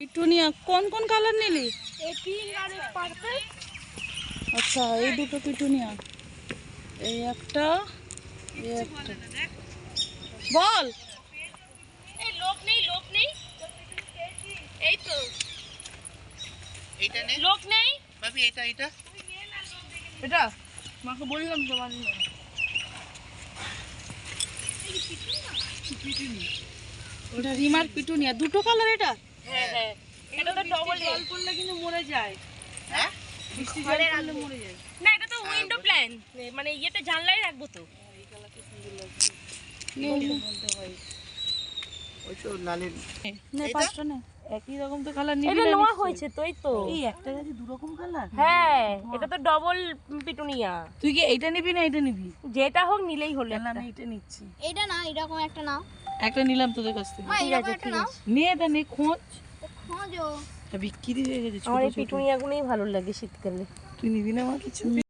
Petunia কোন কোন colour নিলি? আচ্ছা এই দুটো পিটুনিয়া। এই একটা এই একটা। বল লোক নেই লোক নেই। এই তো। এইটা নে। লোক নেই। ভাবি এটা এটা এটা? মাকে বললাম তো বাড়ি ওটা রিমার পিটুনিয়া। দুটো কালার এটা? হ্যাঁ হ্যাঁ। এটা তো ডবল জল পড়লে কিন্তু মরে যায়। হ্যাঁ? বৃষ্টি জল পড়লে মরে যায়। না এটা তো উইন্ডো প্ল্যান মানে ইয়েতে জানলাই রাখব তো। ওই তো লালের নে। পাঁচটা নে। একই রকম তো কালার নিবি এটা নোয়া হয়েছে তোই তো। এই একটা গাছে দু রকম কালার? হ্যাঁ এটা তো ডবল পিটুনিয়া। তুই কি এইটা নিবি না এটা নিবি? যেটা হোক নিলেই হলো না। আমি এটা নিচ্ছি। এটা না এরকম একটা নাও। একটা নিলাম তোদের কাছ থেকে। ঠিক আছে ঠিক আছে নে এটা নে খোঁজ। খোঁজো। বিক্রি হয়ে গেছে ছোট আমার এই পিটুনিয়াগুলোই পিটুনিয়া গুলোই ভালো লাগে শীতকালে। তুই নিবি না আমার কিছু?